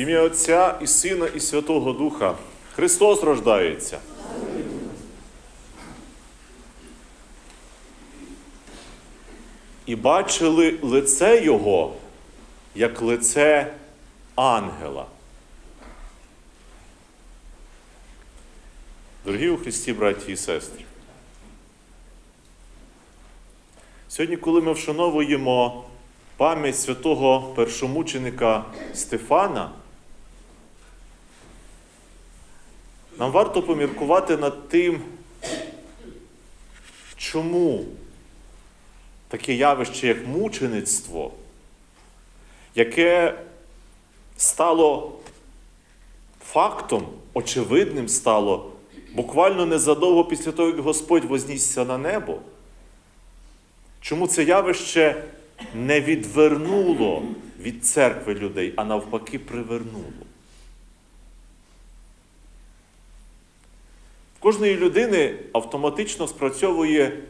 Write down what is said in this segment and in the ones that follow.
ім'я Отця і Сина, і Святого Духа. Христос рождається. І бачили лице Його, як лице ангела. Дорогі у Христі, браті і сестри. Сьогодні, коли ми вшановуємо пам'ять святого першомученика Стефана, нам варто поміркувати над тим, чому таке явище, як мучеництво, яке стало фактом, очевидним стало буквально незадовго після того, як Господь вознісся на небо. Чому це явище не відвернуло від церкви людей, а навпаки привернуло? Кожної людини автоматично спрацьовує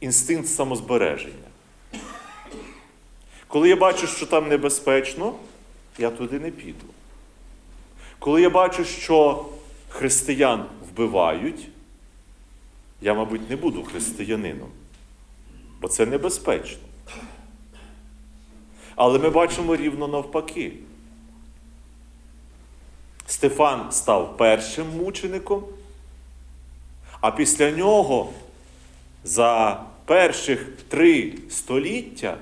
інстинкт самозбереження. Коли я бачу, що там небезпечно, я туди не піду. Коли я бачу, що християн вбивають, я, мабуть, не буду християнином, бо це небезпечно. Але ми бачимо рівно навпаки. Стефан став першим мучеником, а після нього за перших три століття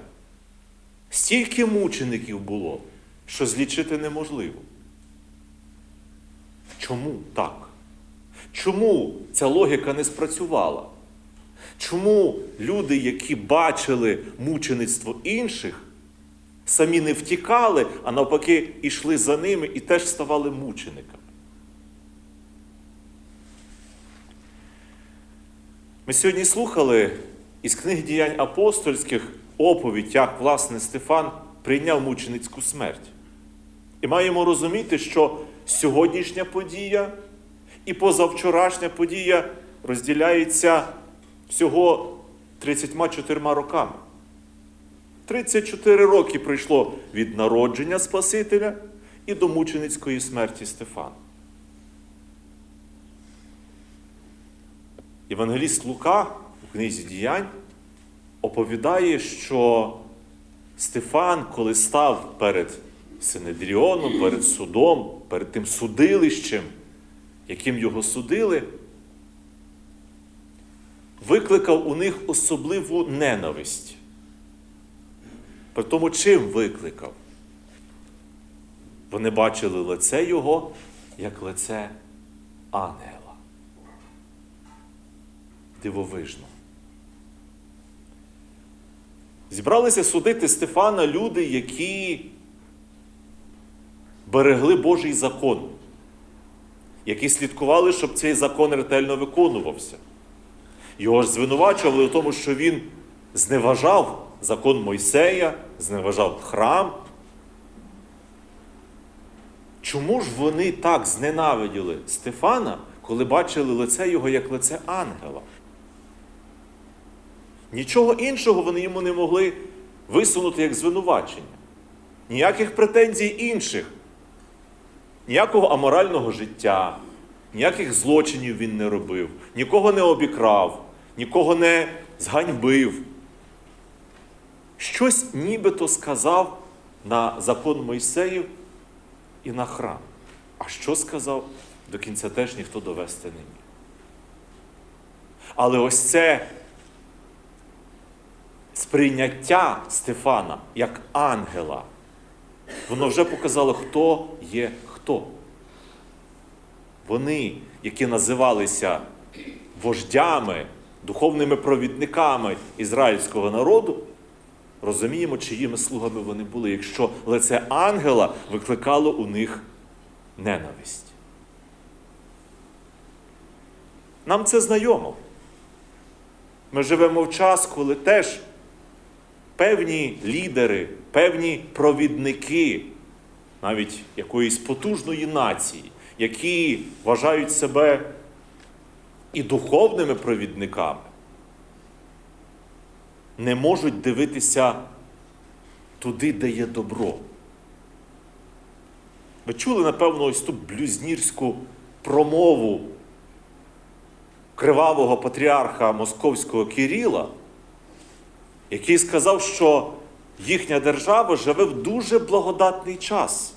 стільки мучеників було, що злічити неможливо. Чому так? Чому ця логіка не спрацювала? Чому люди, які бачили мучеництво інших, самі не втікали, а навпаки йшли за ними і теж ставали мучениками? Ми сьогодні слухали із книги діянь апостольських оповідь, як власне Стефан прийняв мученицьку смерть. І маємо розуміти, що сьогоднішня подія і позавчорашня подія розділяється всього 34 роками. 34 роки пройшло від народження Спасителя і до мученицької смерті Стефана. Євангеліст Лука у книзі діянь оповідає, що Стефан, коли став перед Синедріоном, перед судом, перед тим судилищем, яким його судили, викликав у них особливу ненависть. При тому, чим викликав? Вони бачили лице його як лице ангела. Дивовижно. Зібралися судити Стефана люди, які берегли Божий закон, які слідкували, щоб цей закон ретельно виконувався. Його ж звинувачували у тому, що він зневажав закон Мойсея, зневажав храм. Чому ж вони так зненавиділи Стефана, коли бачили лице його як лице ангела? Нічого іншого вони йому не могли висунути як звинувачення. Ніяких претензій інших, ніякого аморального життя, ніяких злочинів він не робив, нікого не обікрав, нікого не зганьбив. Щось нібито сказав на закон Мойсеїв і на храм. А що сказав, до кінця теж ніхто довести не міг. Але ось це сприйняття Стефана як ангела, воно вже показало, хто є хто. Вони, які називалися вождями, духовними провідниками ізраїльського народу, розуміємо, чиїми слугами вони були, якщо лице ангела викликало у них ненависть. Нам це знайомо. Ми живемо в час, коли теж певні лідери, певні провідники навіть якоїсь потужної нації, які вважають себе і духовними провідниками, не можуть дивитися туди, де є добро. Ви чули, напевно, ось ту блюзнірську промову кривавого патріарха Московського Кирила, який сказав, що їхня держава живе в дуже благодатний час.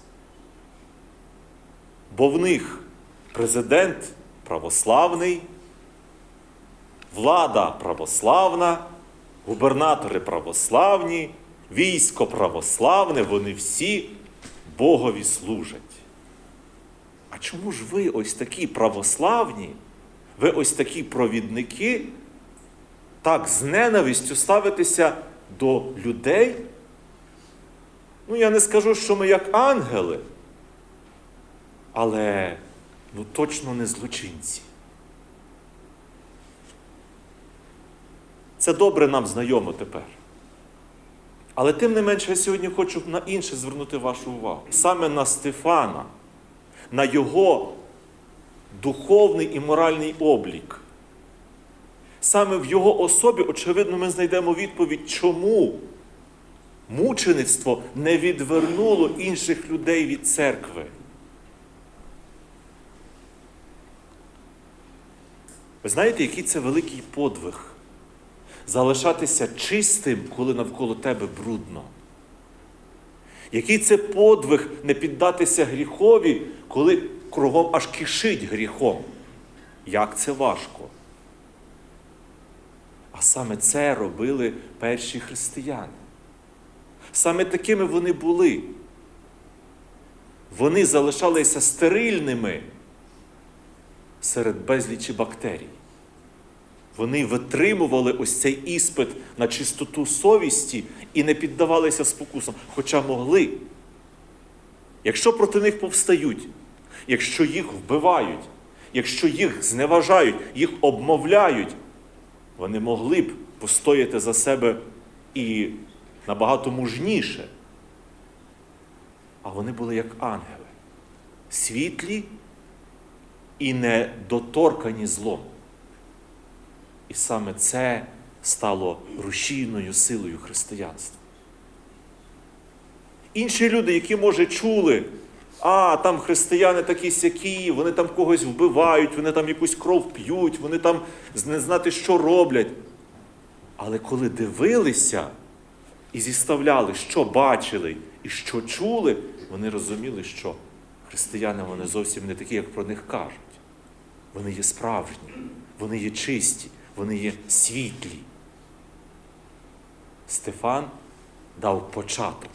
Бо в них президент православний, влада православна, губернатори православні, військо православне, вони всі Богові служать. А чому ж ви ось такі православні, ви ось такі провідники, так з ненавистю ставитеся до людей? Ну, я не скажу, що ми як ангели, але ну, точно не злочинці. Це добре нам знайомо тепер. Але тим не менше, я сьогодні хочу на інше звернути вашу увагу. Саме на Стефана, на його духовний і моральний облік. Саме в його особі, очевидно, ми знайдемо відповідь, чому мучеництво не відвернуло інших людей від церкви. Ви знаєте, який це великий подвиг? Залишатися чистим, коли навколо тебе брудно. Який це подвиг не піддатися гріхові, коли кругом аж кишить гріхом? Як це важко? А саме це робили перші християни. Саме такими вони були. Вони залишалися стерильними серед безлічі бактерій. Вони витримували ось цей іспит на чистоту совісті і не піддавалися спокусам, хоча могли. Якщо проти них повстають, якщо їх вбивають, якщо їх зневажають, їх обмовляють, вони могли б постояти за себе і набагато мужніше. А вони були як ангели, світлі і недоторкані злом. І саме це стало рушійною силою християнства. Інші люди, які, може, чули, а там християни такі сякі, вони там когось вбивають, вони там якусь кров п'ють, вони там не знати, що роблять. Але коли дивилися і зіставляли, що бачили і що чули, вони розуміли, що християни вони зовсім не такі, як про них кажуть. Вони є справжні, вони є чисті, вони є світлі. Стефан дав початок.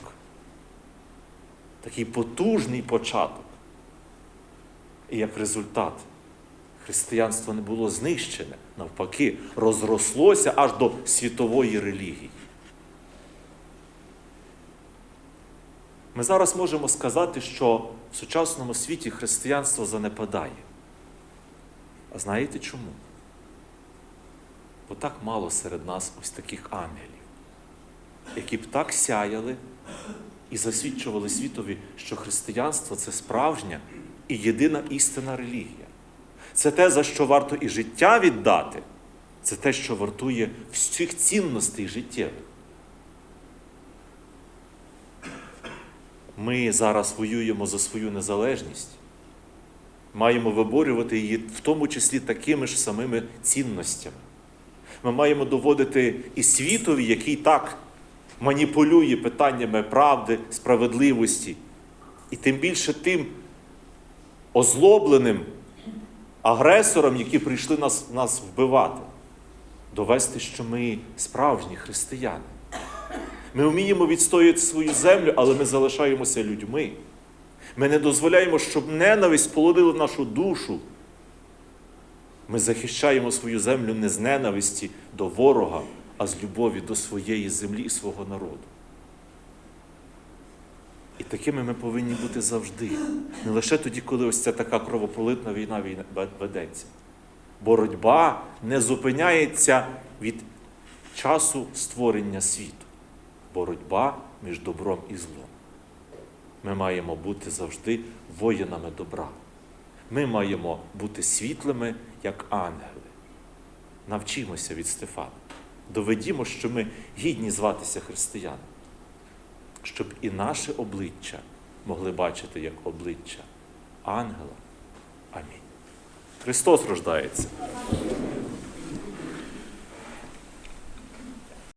Такий потужний початок. І як результат, християнство не було знищене, навпаки, розрослося аж до світової релігії. Ми зараз можемо сказати, що в сучасному світі християнство занепадає. А знаєте чому? Бо так мало серед нас ось таких ангелів, які б так сяяли і засвідчували світові, що християнство це справжня і єдина істинна релігія. Це те, за що варто і життя віддати, це те, що вартує всіх цінностей життєвих. Ми зараз воюємо за свою незалежність, маємо виборювати її в тому числі такими ж самими цінностями. Ми маємо доводити і світові, який так маніпулює питаннями правди, справедливості, і тим більше тим озлобленим агресорам, які прийшли нас, нас вбивати, довести, що ми справжні християни. Ми вміємо відстояти свою землю, але ми залишаємося людьми. Ми не дозволяємо, щоб ненависть полонила нашу душу. Ми захищаємо свою землю не з ненависті до ворога, а з любові до своєї землі і свого народу. І такими ми повинні бути завжди. Не лише тоді, коли ось ця така кровопролитна війна ведеться. Боротьба не зупиняється від часу створення світу. Боротьба між добром і злом. Ми маємо бути завжди воїнами добра. Ми маємо бути світлими, як ангели. Навчимося від Стефана. Доведімо, що ми гідні зватися християнами, щоб і наше обличчя могли бачити як обличчя ангела. Амінь. Христос рождається.